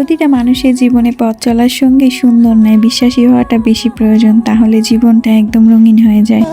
প্রতিটা মানুষের জীবনে পথ চলার সঙ্গে সুন্দর নয়, বিশ্বাসী হওয়াটা বেশি প্রয়োজন, তাহলে জীবনটা একদম রঙিন হয়ে যায়।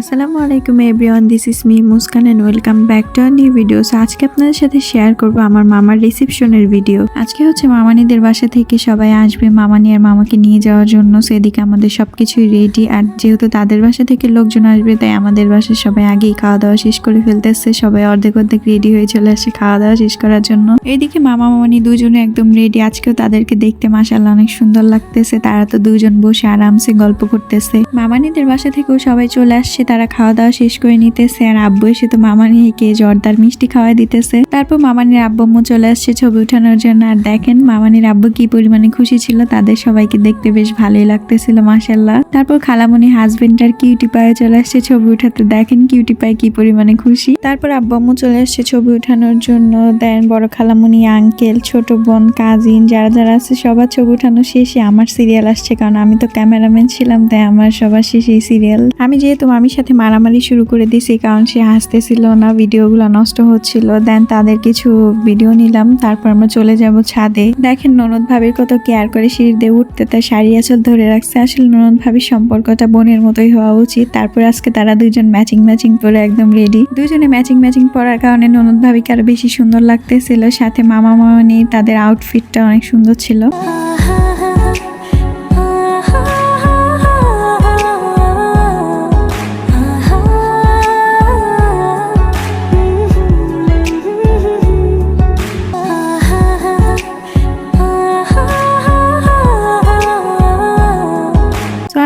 আসসালামু আলাইকুম everyone this is me Muskan and welcome back to our new video so আজকে আপনাদের সাথে শেয়ার করব আমার মামার রিসেপশনের ভিডিও আজকে হচ্ছে মামানিদের বাসা থেকে সবাই আসবে মামানি আর মামাকে নিয়ে যাওয়ার জন্য। সেদিকে আমাদের সবকিছুই রেডি আর যেহেতু তাদের বাসা থেকে লোকজন আসবে, তাই আমাদের বাসায় সবাই আগেই খাওয়া দাওয়া শেষ করে ফেলতেছে। সবাই অর্ধেক অর্ধেক রেডি হয়ে চলে আসে খাওয়া দাওয়া শেষ করার জন্য। এইদিকে মামা, মামানি দুজনে একদম রেডি আজকেও তাদেরকে দেখতে মাসাল্লাহ অনেক সুন্দর লাগতেছে। তারা তো দুজন বসে আরামসে গল্প করতেছে। মামানিদের বাসা থেকেও সবাই চলে আসছে। তারা খাওয়া দাওয়া শেষ করে নিতেছে আর আব্বু এসে তো মামানিকে জর্দার মিষ্টি খাওয়াই দিতেছে। তারপর মামানির আব্বু চলে আসছে ছবি উঠানোর জন্য। আর দেখেন মামানির আব্বু কি পরিমাণে খুশি ছিল, তাদের সবাইকে দেখতে বেশ ভালোই লাগতেছিল মাসাল্লাহ তারপর খালামণি হাজবেন্ড আর কিউটি পায়ে চলে আসছে ছবি উঠাতে। দেখেন কিউটি পায়ে কি পরিমাণে খুশি। তারপর আব্বু চলে আসছে ছবি উঠানোর জন্য। দেন বড় খালামণি আঙ্কেল ছোট বোন কাজিন যারা যারা আছে সবার ছবি উঠানো শেষে আমার সিরিয়াল আসছে। কারণ আমি তো ক্যামেরাম্যান ছিলাম, তাই আমার সবার শেষে সিরিয়াল আমি যেহেতু মামির সাথে মারামারি শুরু করে দিয়েছি কারণ সে হাসতেছিল না, ভিডিওগুলো নষ্ট হচ্ছিল। দেন তাদের কিছু ভিডিও নিলাম, তারপর আমরা চলে যাব ছাদে। দেখেন ননদ ভাবির কত কেয়ার করে সিঁড়ি দিয়ে উঠতে, তার শাড়ি আঁচল ধরে রাখছে। আসলে ননদ ভাবির সম্পর্কটা বোনের মতোই হওয়া উচিত। তারপর আজকে তারা দুজন ম্যাচিং ম্যাচিং পরে একদম রেডি দুজনে ম্যাচিং ম্যাচিং পরার কারণে ননদ ভাবিকে আরও বেশি সুন্দর লাগতেছিল। সাথে মামা মামানি তাদের আউটফিটটা অনেক সুন্দর ছিল।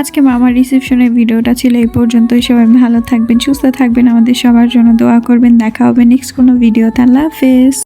আজকে মামার রিসেপশনের ভিডিওটা ছিল এই পর্যন্তই। সবাই ভালো থাকবেন, সুস্থ থাকবেন। আমাদের সবার জন্য দোয়া করবেন। দেখা হবে নেক্সট কোনো ভিডিও আল্লাহ হাফেজ।